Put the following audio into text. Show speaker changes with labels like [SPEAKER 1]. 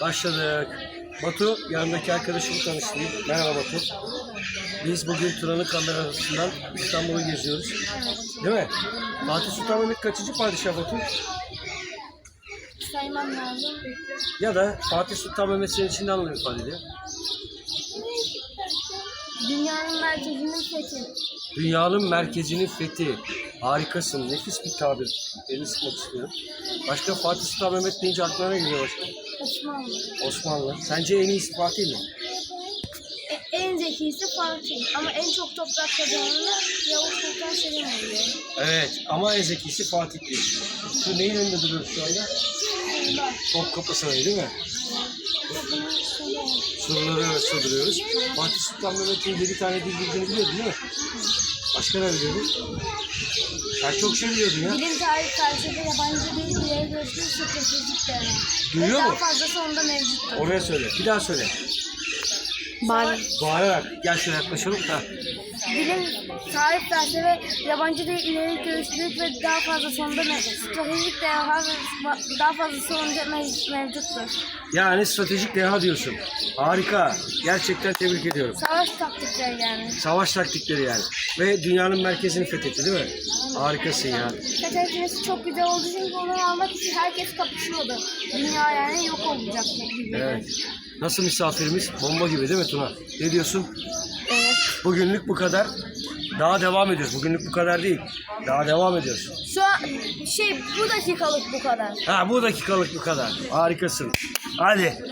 [SPEAKER 1] Başladık. Batu, yanındaki arkadaşımı tanıştırayım. Merhaba Batu. Biz bugün Turan'ın kamerasından İstanbul'u geziyoruz. Değil mi? Fatih Sultan Mehmet kaçıncı padişah Batu?
[SPEAKER 2] Saymam lazım.
[SPEAKER 1] Ya da Fatih Sultan Mehmet senin için ne anlam ifade ediyor?
[SPEAKER 2] Dünyanın merkezinin fethi.
[SPEAKER 1] Dünyanın merkezinin fethi. Harikasın. Nefis bir tabir. Elini sıkmak istiyorum. Başka Fatih Sultan Mehmet deyince aklına ne geliyor başka?
[SPEAKER 2] Osmanlı.
[SPEAKER 1] Osmanlı. Sence en iyisi Fatih mi?
[SPEAKER 2] E- en zekisi Fatih. Ama en çok toprak kazananı Yavuz Sultan Selim oluyor.
[SPEAKER 1] Evet ama en zekisi Fatih değil. Şu neyin önünde duruyoruz şu anda?
[SPEAKER 2] Bunlar.
[SPEAKER 1] Topkapı Sarayı değil mi? Soruları soruyoruz. Fatih Sultan Mehmet'in 7 tane dil bildiğini biliyordun değil mi? Başka ne biliyordun? Sen çok şey biliyordun ya.
[SPEAKER 2] Bilim tarih felsefe yabancı dil ileri görüşlü stratejik değerler.
[SPEAKER 1] Duyuyor
[SPEAKER 2] Daha
[SPEAKER 1] mu?
[SPEAKER 2] fazlası onda mevcuttur.
[SPEAKER 1] Oraya söyle. Bir daha söyle.
[SPEAKER 2] Bağır.
[SPEAKER 1] Bağırarak. Gel şöyle yaklaşalım da.
[SPEAKER 2] Bilim, tarih, felsefe, yabancı dil, ileri görüşlülük ve daha fazla sonunda mev- stratejik değerler ve daha fazla sonunda mev- mevcuttur.
[SPEAKER 1] Yani stratejik deha diyorsun. Harika. Gerçekten tebrik ediyorum.
[SPEAKER 2] Savaş taktikleri yani.
[SPEAKER 1] Savaş taktikleri yani. Ve dünyanın merkezini fethetti değil mi? Harikasın ya.
[SPEAKER 2] Fethetmesi çok güzel olduğu için onu almak için herkes kapışıyordu. Dünya yani yok olacak gibi.
[SPEAKER 1] Evet. Nasıl misafirimiz? Bomba gibi değil mi Tuna? Ne diyorsun?
[SPEAKER 2] Evet.
[SPEAKER 1] Bugünlük bu kadar. Daha devam ediyoruz. Bugünlük bu kadar değil. Daha devam ediyoruz.
[SPEAKER 2] Şu an şey bu dakikalık bu kadar.
[SPEAKER 1] Ha bu dakikalık bu kadar. Harikasın. Hadi.